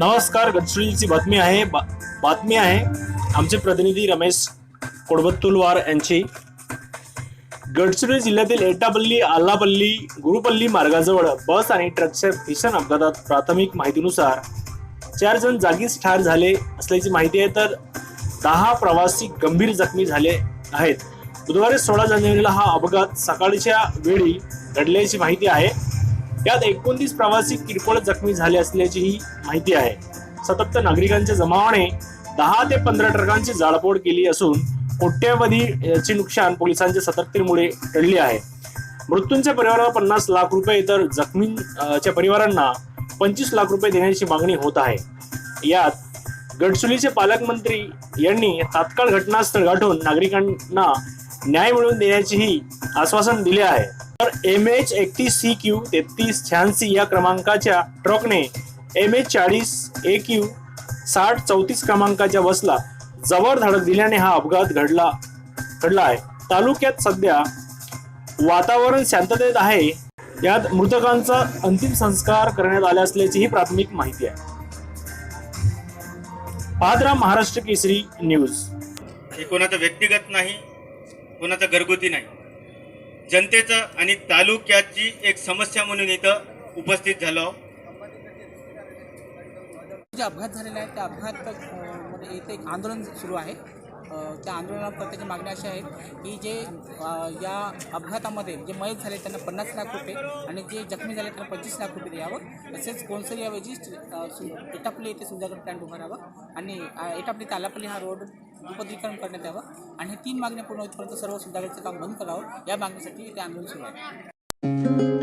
नमस्कार गडचिरोलीची बातमी आहे. बा- बातमी आहे आमचे प्रतिनिधी रमेश कोडबत्तुलवार यांची. गडचिरोली जिल्ह्यातील एटापल्ली आल्लापल्ली गुरुपल्ली मार्गाजवळ बस आणि ट्रकच्या भीषण अपघातात प्राथमिक माहितीनुसार चार जण जागीच ठार झाले असल्याची माहिती आहे. तर दहा प्रवासी गंभीर जखमी झाले आहेत. बुधवारी सोळा जानेवारीला हा अपघात सकाळच्या वेळी घडल्याची माहिती आहे. यात एकोणतीस प्रवासी किरकोळ जखमी झाले असल्याचीही माहिती आहे. सतत नागरिकांच्या जमावाने दहा ते पंधरा ट्रकांची जाळपोळ केली असून कोट्यावधी याचे नुकसान पोलिसांच्या सतर्कतेमुळे टळले आहे. मृत्यूंच्या परिवाराला पन्नास लाख रुपये तर जखमींच्या परिवारांना पंचवीस लाख रुपये देण्याची मागणी होत आहे. यात गडचुलीचे पालकमंत्री यांनी तात्काळ घटनास्थळ गाठून नागरिकांना न्याय मिळवून देण्याचेही आश्वासन दिले आहे. तर एम एच एकतीस सी क्यू तेहतीस शहाऐंशी या क्रमांकाच्या ट्रकने एम एच चाळीस ए क्यू साठ चौतीस क्रमांकाच्या बसला जबर धडक दिल्याने हा अपघात घडला घडला आहे. तालुक्यात सध्या वातावरण शांततेत आहे. यात मृतकांचा अंतिम संस्कार करण्यात आले असल्याचीही प्राथमिक माहिती आहे. पाहत महाराष्ट्र केसरी न्यूज. हे कोणाचं व्यक्तिगत नाही कोणाचं घरगुती नाही. जनतेचं आणि तालुक्याची एक समस्या म्हणून इथं उपस्थित झालो जे अपघात झालेला आहे त्या अपघात मध्ये इथे एक आंदोलन सुरू आहे. त्या आंदोलनात प्रत्येक मागणी अशी आहे की जे या अपघातामध्ये जे मयत झाले त्यांना पन्नास लाख रुपये आणि जे जखमी झाले त्यांना पंचवीस लाख रुपये द्यावं. तसेच कोणसरी ऐवजी एटापली येथे सुधाकर प्लॅन्ट उभारावं आणि एटापली तालापली हा रोड दुपदरीकरण करण्यात यावं आणि हे तीन मागण्या पूर्ण होईपर्यंत सर्व सुधागरचं काम बंद करावं या मागणीसाठी ते आंदोलन सुरू आहे.